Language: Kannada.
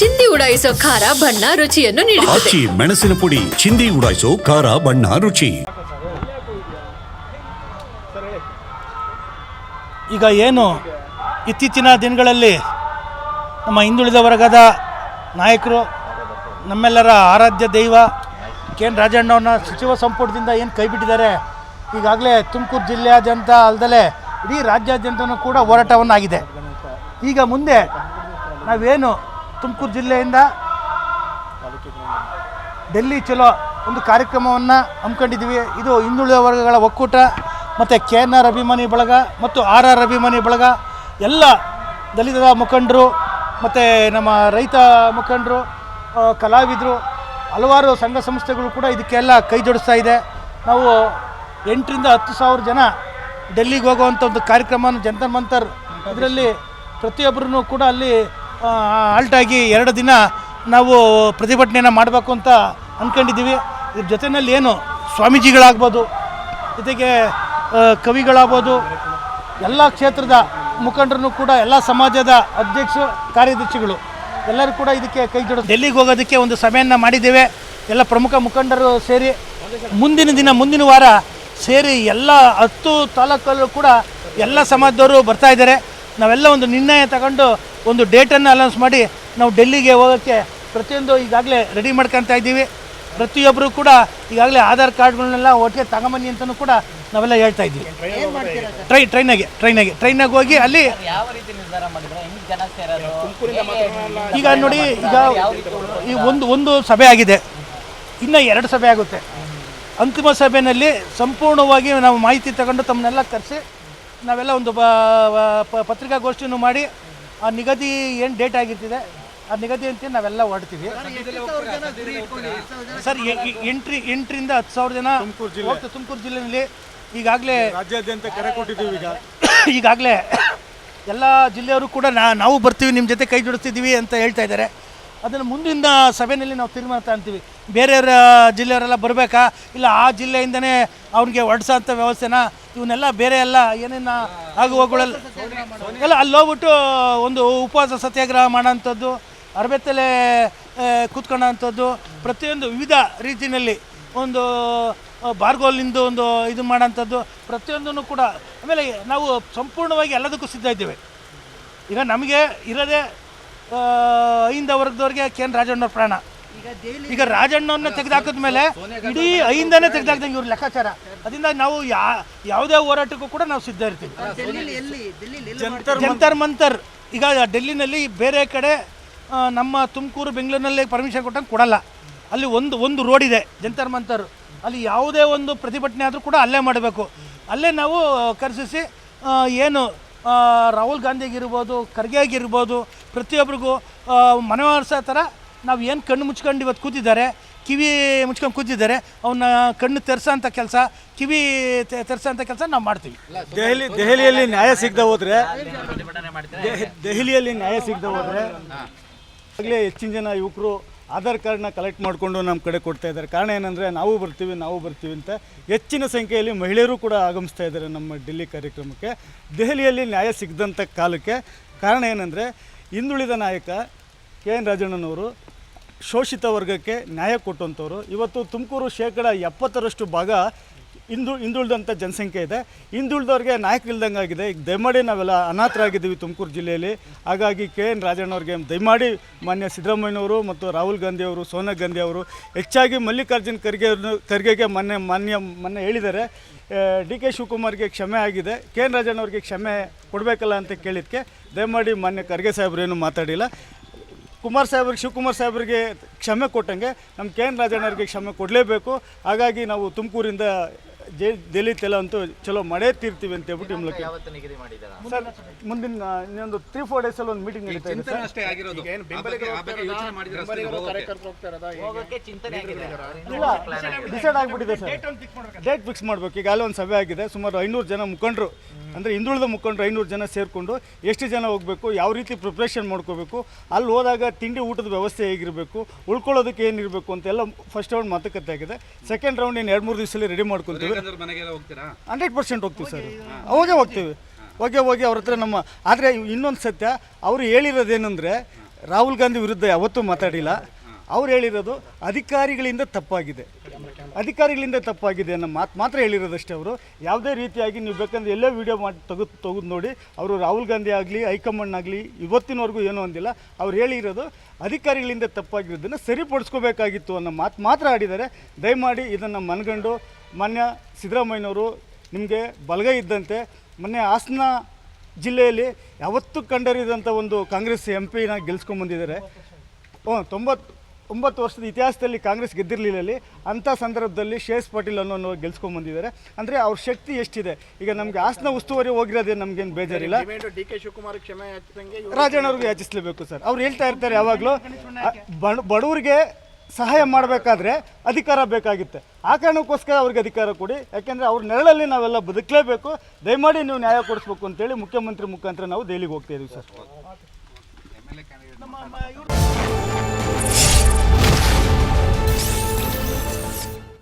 ಚಿಂದಿ ಉಡಾಯಿಸೋ ಖಾರ ಬಣ್ಣ ರುಚಿಯನ್ನು ನೀಡುತ್ತದೆ. ಆಚಿ ಮೆಣಸಿನ ಪುಡಿ ಚಿಂದಿ ಉಡಾಯಿಸೋ ಖಾರ ಬಣ್ಣ ರುಚಿ. ಈಗ ಏನು? ಇತ್ತೀಚಿನ ದಿನಗಳಲ್ಲಿ ನಮ್ಮ ಹಿಂದುಳಿದ ವರ್ಗದ ನಾಯಕರು ನಮ್ಮೆಲ್ಲರ ಆರಾಧ್ಯ ದೈವ ಕೆ ಎನ್ ರಾಜಣ್ಣವ್ರನ್ನ ಸಚಿವ ಸಂಪುಟದಿಂದ ಏನು ಕೈ ಬಿಟ್ಟಿದ್ದಾರೆ? ಈಗಾಗಲೇ ತುಮಕೂರು ಜಿಲ್ಲೆಯಾದ್ಯಂತ ಅಲ್ಲದೆ ಇಡೀ ರಾಜ್ಯಾದ್ಯಂತನೂ ಕೂಡ ಹೋರಾಟವನ್ನಾಗಿದೆ. ಈಗ ಮುಂದೆ ನಾವೇನು ತುಮಕೂರು ಜಿಲ್ಲೆಯಿಂದ ಡೆಲ್ಲಿ ಚಲೋ ಒಂದು ಕಾರ್ಯಕ್ರಮವನ್ನು ಹಮ್ಮಿಕೊಂಡಿದ್ದೀವಿ. ಇದು ಹಿಂದುಳಿದ ವರ್ಗಗಳ ಒಕ್ಕೂಟ ಮತ್ತು ಕೆ ಎನ್ ಆರ್ ಅಭಿಮಾನಿ ಬಳಗ ಮತ್ತು ಆರ್ ಆರ್ ಅಭಿಮಾನಿ ಬಳಗ, ಎಲ್ಲ ದಲಿತರ ಮುಖಂಡರು ಮತ್ತು ನಮ್ಮ ರೈತ ಮುಖಂಡರು ಕಲಾವಿದರು, ಹಲವಾರು ಸಂಘ ಸಂಸ್ಥೆಗಳು ಕೂಡ ಇದಕ್ಕೆಲ್ಲ ಕೈ ಜೋಡಿಸ್ತಾ ಇದೆ. ನಾವು ಎಂಟರಿಂದ ಹತ್ತು ಸಾವಿರ ಜನ ಡೆಲ್ಲಿಗೆ ಹೋಗುವಂಥ ಒಂದು ಕಾರ್ಯಕ್ರಮವನ್ನು ಜಂತರ್ ಮಂತರ್ ಇದರಲ್ಲಿ ಪ್ರತಿಯೊಬ್ಬರೂ ಕೂಡ ಅಲ್ಲಿ ಆಲ್ಟಾಗಿ ಎರಡು ದಿನ ನಾವು ಪ್ರತಿಭಟನೆಯನ್ನು ಮಾಡಬೇಕು ಅಂತ ಅಂದ್ಕೊಂಡಿದ್ದೀವಿ ಇದ್ರ ಜೊತೆಯಲ್ಲಿ ಏನು ಸ್ವಾಮೀಜಿಗಳಾಗ್ಬೋದು, ಜೊತೆಗೆ ಕವಿಗಳಾಗ್ಬೋದು, ಎಲ್ಲ ಕ್ಷೇತ್ರದ ಮುಖಂಡರು ಕೂಡ, ಎಲ್ಲ ಸಮಾಜದ ಅಧ್ಯಕ್ಷ ಕಾರ್ಯದರ್ಶಿಗಳು ಎಲ್ಲರೂ ಕೂಡ ಇದಕ್ಕೆ ಕೈ ಜೋಡ ಡೆಲ್ಲಿಗೆ ಹೋಗೋದಕ್ಕೆ ಒಂದು ಸಭೆಯನ್ನು ಮಾಡಿದ್ದೇವೆ. ಎಲ್ಲ ಪ್ರಮುಖ ಮುಖಂಡರು ಸೇರಿ ಮುಂದಿನ ದಿನ, ಮುಂದಿನ ವಾರ ಸೇರಿ ಎಲ್ಲ ಹತ್ತು ತಾಲೂಕಲ್ಲೂ ಕೂಡ ಎಲ್ಲ ಸಮಾಜದವರು ಬರ್ತಾ ಇದ್ದಾರೆ. ನಾವೆಲ್ಲ ಒಂದು ನಿರ್ಣಯ ತಗೊಂಡು ಒಂದು ಡೇಟನ್ನು ಅನೌನ್ಸ್ ಮಾಡಿ ನಾವು ಡೆಲ್ಲಿಗೆ ಹೋಗೋಕ್ಕೆ ಪ್ರತಿಯೊಂದು ಈಗಾಗಲೇ ರೆಡಿ ಮಾಡ್ಕೊತಾ ಇದ್ದೀವಿ. ಪ್ರತಿಯೊಬ್ಬರು ಕೂಡ ಈಗಾಗಲೇ ಆಧಾರ್ ಕಾರ್ಡ್ಗಳನ್ನೆಲ್ಲ ಒಟ್ಟಿಗೆ ತಗೊಂಬನ್ನಿ ಅಂತಲೂ ಕೂಡ ನಾವೆಲ್ಲ ಹೇಳ್ತಾ ಇದ್ದೀವಿ. ಟ್ರೈ ಟ್ರೈನಾಗೆ ಟ್ರೈನಾಗೆ ಟ್ರೈನಾಗೆ ಹೋಗಿ ಅಲ್ಲಿ ಯಾವ ರೀತಿ ನಿರ್ಧಾರ ಮಾಡಿದ್ರೆ ಹೆಂಗ್ ಜನ ಸೇರೋದು? ಈಗ ನೋಡಿ ಈಗ ಈ ಒಂದು ಒಂದು ಸಭೆ ಆಗಿದೆ. ಇನ್ನು ಎರಡು ಸಭೆ ಆಗುತ್ತೆ. ಅಂತಿಮ ಸಭೆಯಲ್ಲಿ ಸಂಪೂರ್ಣವಾಗಿ ನಾವು ಮಾಹಿತಿ ತಗೊಂಡು ತಮ್ಮನ್ನೆಲ್ಲ ಕರೆಸಿ ನಾವೆಲ್ಲ ಒಂದು ಪತ್ರಿಕಾಗೋಷ್ಠಿಯನ್ನು ಮಾಡಿ ಆ ನಿಗದಿ ಏನು ಡೇಟ್ ಆಗಿರ್ತಿದೆ? ಆ ನಿಗದಿ ಅಂತ ನಾವೆಲ್ಲ ಹೊರಡ್ತೀವಿ. ಸರ್ ಎಂಟ್ರಿ ಎಂಟ್ರಿಂದ ಹತ್ತು ಸಾವಿರ ಜನ ಹೋಗ್ತಾರೆ. ತುಮಕೂರು ಜಿಲ್ಲೆಯಲ್ಲಿ ಈಗಾಗಲೇ ರಾಜ್ಯಾದ್ಯಂತ ಕರೆ ಕೊಟ್ಟಿದ್ದೀವಿ ಈಗ. ಈಗಾಗಲೇ ಎಲ್ಲ ಜಿಲ್ಲೆಯವರು ಕೂಡ ನಾ ನಾವು ಬರ್ತೀವಿ ನಿಮ್ಮ ಜೊತೆ ಕೈ ಜೋಡಿಸ್ತಿದ್ದೀವಿ ಅಂತ ಹೇಳ್ತಾ ಇದ್ದಾರೆ. ಅದನ್ನು ಮುಂದಿನ ಸಭೆಯಲ್ಲಿ ನಾವು ತೀರ್ಮಾನ ತಗೊಂತೀವಿ ಬೇರೆಯವರ ಜಿಲ್ಲೆಯವರೆಲ್ಲ ಬರಬೇಕಾ? ಇಲ್ಲ ಆ ಜಿಲ್ಲೆಯಿಂದನೇ ಅವ್ರಿಗೆ ಹೊಡ್ಸೋಂಥ ವ್ಯವಸ್ಥೆನ? ಇವನ್ನೆಲ್ಲ ಬೇರೆ ಎಲ್ಲ ಏನೇನು ಆಗು ಹೋಗುಗಳೆಲ್ಲ ಎಲ್ಲ ಅಲ್ಲಿ ಹೋಗ್ಬಿಟ್ಟು ಒಂದು ಉಪವಾಸ ಸತ್ಯಾಗ್ರಹ ಮಾಡೋಂಥದ್ದು, ಅರಬೆತ್ತಲೆ ಕೂತ್ಕೊಳ್ಳೋಂಥದ್ದು, ಪ್ರತಿಯೊಂದು ವಿವಿಧ ರೀತಿಯಲ್ಲಿ ಒಂದು ಬಾರ್ಗೋಲಿಂದು ಒಂದು ಇದು ಮಾಡೋಂಥದ್ದು, ಪ್ರತಿಯೊಂದನ್ನು ಕೂಡ ಆಮೇಲೆ ನಾವು ಸಂಪೂರ್ಣವಾಗಿ ಎಲ್ಲದಕ್ಕೂ ಸಿದ್ಧ ಇದ್ದೇವೆ. ಈಗ ನಮಗೆ ಇರೋದೇ ಆ, ಐಂದ ವರ್ಗದವ್ರಿಗೆ ಕೆ ಎನ್ ರಾಜಣ್ಣವ್ರ ಪ್ರಾಣ? ಈಗ ರಾಜಣ್ಣವ್ರನ್ನ ತೆಗೆದಾಕದ ಮೇಲೆ ಇಡೀ ಐಂದನೆ ತೆಗೆದಾಕ್ದಂಗೆ ಇವ್ರ ಲೆಕ್ಕಾಚಾರ. ಅದರಿಂದ ನಾವು ಯಾ ಯಾವುದೇ ಹೋರಾಟಕ್ಕೂ ಕೂಡ ನಾವು ಸಿದ್ಧ ಇರ್ತೀವಿ. ಜಂತರ್ ಮಂತರ್. ಈಗ ಡೆಲ್ಲಿನಲ್ಲಿ ಬೇರೆ ಕಡೆ ನಮ್ಮ ತುಮಕೂರು ಬೆಂಗಳೂರಿನಲ್ಲಿ ಪರ್ಮಿಷನ್ ಕೊಟ್ಟಂಗೆ ಕೊಡಲ್ಲ. ಅಲ್ಲಿ ಒಂದು ಒಂದು ರೋಡ್ ಇದೆ ಜಂತರ್ ಮಂತರ್. ಅಲ್ಲಿ ಯಾವುದೇ ಒಂದು ಪ್ರತಿಭಟನೆ ಆದರೂ ಕೂಡ ಅಲ್ಲೇ ಮಾಡಬೇಕು. ಅಲ್ಲೇ ನಾವು ಕರೆಸಿಸಿ ಏನು ರಾಹುಲ್ ಗಾಂಧಿಗಿರ್ಬೋದು ಖರ್ಗೆಗಿರ್ಬೋದು ಪ್ರತಿಯೊಬ್ಬರಿಗೂ ಆ, ಮನವೊಲಿಸೋ ಥರ ನಾವು ಏನು ಕಣ್ಣು ಮುಚ್ಕೊಂಡು ಇವತ್ತು ಕೂತಿದ್ದಾರೆ ಕಿವಿ ಮುಚ್ಕೊಂಡು ಕೂತಿದ್ದಾರೆ ಅವನ್ನ ಕಣ್ಣು ತೆರೆಸೋಂಥ ಕೆಲಸ ಕಿವಿ ತೆರೆಸೋಂಥ ಕೆಲಸ ನಾವು ಮಾಡ್ತೀವಿ. ದೆಹಲಿ ದೆಹಲಿಯಲ್ಲಿ ನ್ಯಾಯ ಸಿಗದೆ ಹೋದರೆ ದೆಹ- ದೆಹಲಿಯಲ್ಲಿ ನ್ಯಾಯ ಸಿಗದೆ ಹೋದರೆ ಆಗಲೇ ಹೆಚ್ಚಿನ ಜನ ಯುವಕರು ಆಧಾರ್ ಕಾರ್ಡ್ನ ಕಲೆಕ್ಟ್ ಮಾಡಿಕೊಂಡು ನಮ್ಮ ಕಡೆ ಕೊಡ್ತಾ ಇದ್ದಾರೆ. ಕಾರಣ ಏನಂದರೆ ನಾವು ಬರ್ತೀವಿ ನಾವು ಬರ್ತೀವಿ ಅಂತ ಹೆಚ್ಚಿನ ಸಂಖ್ಯೆಯಲ್ಲಿ ಮಹಿಳೆಯರು ಕೂಡ ಆಗಮಿಸ್ತಾ ಇದ್ದಾರೆ ನಮ್ಮ ಡೆಲ್ಲಿ ಕಾರ್ಯಕ್ರಮಕ್ಕೆ. ದೆಹಲಿಯಲ್ಲಿ ನ್ಯಾಯ ಸಿಗದಂಥ ಕಾಲಕ್ಕೆ ಕಾರಣ ಏನಂದರೆ ಹಿಂದುಳಿದ ನಾಯಕ ಕೆ ಎನ್ ರಾಜಣ್ಣನವರು ಶೋಷಿತ ವರ್ಗಕ್ಕೆ ನ್ಯಾಯ ಕೊಟ್ಟಂಥವ್ರು. ಇವತ್ತು ತುಮಕೂರು ಶೇಕಡ ಎಪ್ಪತ್ತರಷ್ಟು ಭಾಗ ಹಿಂದು ಹಿಂದುಳಿದಂಥ ಜನಸಂಖ್ಯೆ ಇದೆ. ಹಿಂದುಳಿದವ್ರಿಗೆ ನಾಯಕರಿಲ್ದಂಗೆ ಆಗಿದೆ. ಈಗ ದಯಮಾಡಿ ನಾವೆಲ್ಲ ಅನಾಥರಾಗಿದ್ದೀವಿ ತುಮಕೂರು ಜಿಲ್ಲೆಯಲ್ಲಿ. ಹಾಗಾಗಿ ಕೆ ಎನ್ ರಾಜಣ್ಣವ್ರಿಗೆ ದಯಮಾಡಿ ಮಾನ್ಯ ಸಿದ್ದರಾಮಯ್ಯನವರು ಮತ್ತು ರಾಹುಲ್ ಗಾಂಧಿ ಅವರು, ಸೋನಿಯಾ ಗಾಂಧಿ ಅವರು ಹೆಚ್ಚಾಗಿ ಮಲ್ಲಿಕಾರ್ಜುನ್ ಖರ್ಗೆ ಖರ್ಗೆಗೆ ಮೊನ್ನೆ ಮಾನ್ಯ ಮೊನ್ನೆ ಹೇಳಿದ್ದಾರೆ. ಡಿ ಕೆ ಶಿವಕುಮಾರ್ಗೆ ಕ್ಷಮೆ ಆಗಿದೆ. ಕೆ ಎನ್ ರಾಜಣ್ಣವ್ರಿಗೆ ಕ್ಷಮೆ ಕೊಡಬೇಕಲ್ಲ ಅಂತ ಕೇಳಿದ್ದಕ್ಕೆ ದಯಮಾಡಿ ಮಾನ್ಯ ಖರ್ಗೆ ಸಾಹೇಬ್ರು ಏನು ಮಾತಾಡಿಲ್ಲ. ಕುಮಾರ್ ಸಾಹೇಬ್ರಿಗೆ ಶಿವಕುಮಾರ್ ಸಾಹೇಬ್ರಿಗೆ ಕ್ಷಮೆ ಕೊಟ್ಟಂಗೆ ನಮ್ಮ ಕೆ ಎನ್ ರಾಜಣ್ಣವ್ರಿಗೆ ಕ್ಷಮೆ ಕೊಡಲೇಬೇಕು. ಹಾಗಾಗಿ ನಾವು ತುಮಕೂರಿಂದ ಜೆ ತೆಲ ಅಂತೂ ಚಲೋ ಮಾಡೇ ತೀರ್ತೀವಿ ಅಂತ ಹೇಳ್ಬಿಟ್ಟು ಈ ಮೂಲಕ ಯಾವತ್ತು ನಿಗದಿ ಮಾಡಿದಾರ? ಸರ್ ಮುಂದಿನ ಇನ್ನೊಂದು ತ್ರೀ ಫೋರ್ ಅಲ್ಲಿ ಒಂದು ಮೀಟಿಂಗ್ ನಡೀತಾ ಇದೆ ಸರ್. ಅಷ್ಟೇ ಆಗಿರೋದು. ಹೋಗೋಕೆ. ಚಿಂತನೆ ಆಗಿದೆ ಇಲ್ಲ ಡಿಸೈಡ್ ಆಗಿಬಿಟ್ಟಿದೆ ಸರ್. ಡೇಟ್ ಫಿಕ್ಸ್ ಮಾಡಬೇಕು. ಅಲ್ಲಿ ಒಂದು ಸಭೆ ಆಗಿದೆ. ಸುಮಾರು ಐನೂರು ಜನ ಮುಖಂಡರು. ಅಂದರೆ ಹಿಂದುಳಿದ ಮುಖಂಡರು ಐನೂರು ಜನ ಸೇರಿಕೊಂಡು ಎಷ್ಟು ಜನ ಹೋಗಬೇಕು ಯಾವ ರೀತಿ ಪ್ರಿಪ್ರೇಷನ್ ಮಾಡ್ಕೋಬೇಕು ಅಲ್ಲಿ ಹೋದಾಗ ತಿಂಡಿ ಊಟದ ವ್ಯವಸ್ಥೆ ಹೇಗಿರಬೇಕು ಉಳ್ಕೊಳ್ಳೋದಕ್ಕೆ ಏನಿರಬೇಕು ಅಂತೆಲ್ಲ ಫಸ್ಟ್ ರೌಂಡ್ ಮಾತುಕತೆ ಆಗಿದೆ. ಸೆಕೆಂಡ್ ರೌಂಡ್ ಇನ್ನು ಎರಡು ಮೂರು ದಿವಸದಲ್ಲಿ ರೆಡಿ ಮಾಡ್ಕೊತೀವಿ. ಯಾಕಂದ್ರೆ ಮನೆಗೆಲ್ಲ ಹೋಗ್ತೀರಾ? ಹಂಡ್ರೆಡ್ ಪರ್ಸೆಂಟ್ ಹೋಗ್ತೀವಿ ಸರ್. ಹೋಗೇ ಹೋಗ್ತೀವಿ. ಹೋಗಿ ಹೋಗಿ ಅವ್ರ ಹತ್ರ ನಮ್ಮ ಆದರೆ ಇನ್ನೊಂದು ಸತ್ಯ ಅವರು ಹೇಳಿರೋದೇನೆಂದರೆ ರಾಹುಲ್ ಗಾಂಧಿ ವಿರುದ್ಧ ಯಾವತ್ತೂ ಮಾತಾಡಿಲ್ಲ. ಅವ್ರು ಹೇಳಿರೋದು ಅಧಿಕಾರಿಗಳಿಂದ ತಪ್ಪಾಗಿದೆ. ಅಧಿಕಾರಿಗಳಿಂದ ತಪ್ಪಾಗಿದೆ ಅನ್ನೋ ಮಾತು ಮಾತ್ರ ಹೇಳಿರೋದಷ್ಟೇ ಅವರು. ಯಾವುದೇ ರೀತಿಯಾಗಿ ನೀವು ಬೇಕಂದ್ರೆ ಎಲ್ಲೇ ವೀಡಿಯೋ ಮಾಡಿ ತೆಗೆದು ತೆಗೆದು ನೋಡಿ. ಅವರು ರಾಹುಲ್ ಗಾಂಧಿ ಆಗಲಿ, ಹೈಕಮಾಂಡ್ ಆಗಲಿ, ಇವತ್ತಿನವರೆಗೂ ಏನೂ ಅಂದಿಲ್ಲ. ಅವ್ರು ಹೇಳಿರೋದು ಅಧಿಕಾರಿಗಳಿಂದ ತಪ್ಪಾಗಿರೋದನ್ನು ಸರಿಪಡಿಸ್ಕೋಬೇಕಾಗಿತ್ತು ಅನ್ನೋ ಮಾತು ಮಾತ್ರ ಆಡಿದ್ದಾರೆ. ದಯಮಾಡಿ ಇದನ್ನು ಮನಗಂಡು, ಮಾನ್ಯ ಸಿದ್ದರಾಮಯ್ಯನವರು ನಿಮಗೆ ಬಲಗೈ ಇದ್ದಂತೆ ಮೊನ್ನೆ ಹಾಸನ ಜಿಲ್ಲೆಯಲ್ಲಿ ಯಾವತ್ತೂ ಕಂಡರಿದಂಥ ಒಂದು ಕಾಂಗ್ರೆಸ್ ಎಂ ಪಿನ ಗೆಲ್ಸ್ಕೊಂಡ್ಬಂದಿದ್ದಾರೆ ಹ್ಞೂ ತೊಂಬತ್ತು ಒಂಬತ್ತು ವರ್ಷದ ಇತಿಹಾಸದಲ್ಲಿ ಕಾಂಗ್ರೆಸ್ ಗೆದ್ದಿರಲಿಲ್ಲ ಅಲ್ಲಿ ಅಂಥ ಸಂದರ್ಭದಲ್ಲಿ ಶೇಷ್ ಪಾಟೀಲ್ ಅನ್ನೋ ಗೆಲ್ಸ್ಕೊಂಬಂದಿದ್ದಾರೆ ಅಂದರೆ ಅವ್ರ ಶಕ್ತಿ ಎಷ್ಟಿದೆ? ಈಗ ನಮಗೆ ಆಸನ ಉಸ್ತುವಾರಿ ಹೋಗಿರೋದೇ ನಮಗೇನು ಬೇಜಾರಿಲ್ಲ. ಡಿ ಕೆ ಶಿವಕುಮಾರ್ ಕ್ಷಮೆ ರಾಜಣ್ಣ ರಾಜಣ್ಣವ್ರಿಗೆ ಯಾಚಿಸಲೇಬೇಕು ಸರ್. ಅವ್ರು ಹೇಳ್ತಾ ಇರ್ತಾರೆ ಯಾವಾಗಲೂ ಬಡವರಿಗೆ ಸಹಾಯ ಮಾಡಬೇಕಾದ್ರೆ ಅಧಿಕಾರ ಬೇಕಾಗುತ್ತೆ. ಆ ಕಾರಣಕ್ಕೋಸ್ಕರ ಅವ್ರಿಗೆ ಅಧಿಕಾರ ಕೊಡಿ. ಯಾಕೆಂದರೆ ಅವ್ರ ನೆರಳಲ್ಲಿ ನಾವೆಲ್ಲ ಬದುಕಲೇಬೇಕು. ದಯಮಾಡಿ ನೀವು ನ್ಯಾಯ ಕೊಡಿಸ್ಬೇಕು ಅಂತೇಳಿ ಮುಖ್ಯಮಂತ್ರಿ ಮುಖಾಂತರ ನಾವು ದೆಹಲಿಗೆ ಹೋಗ್ತಾ ಇದ್ದೀವಿ ಸರ್.